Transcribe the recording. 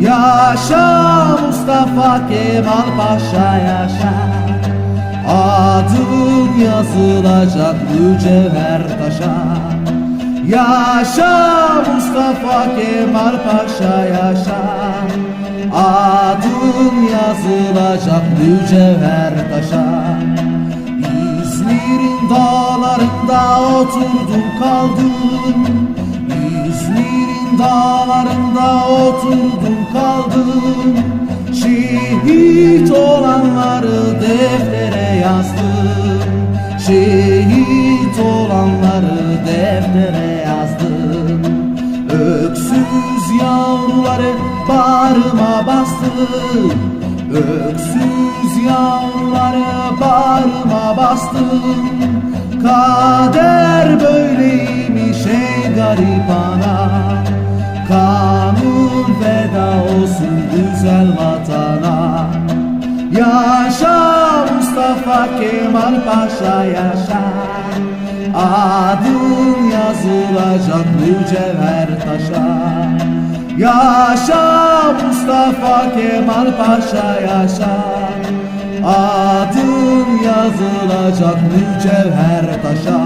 Yaşa Mustafa Kemal Paşa yaşa. Adın yazılacak mücevher taşa. Yaşa Mustafa Kemal Paşa yaşa. Adın yazılacak mücevher taşa. İzmir'in dağlarında oturdum kaldım. İzmir'in dağlarında oturdum kaldım. Şehit olanları deftere yazdım. Şehit olanları deftere yazdım. Öksüz yavruları bağrıma bastım. Öksüz yavruları bağrıma bastım. Kader böyleymiş ey Kanun feda olsun güzel vatana. Yaşa Mustafa Kemal Paşa yaşa. Adın yazılacak mücevher taşa. Yaşa Mustafa Kemal Paşa yaşa. Adın yazılacak mücevher taşa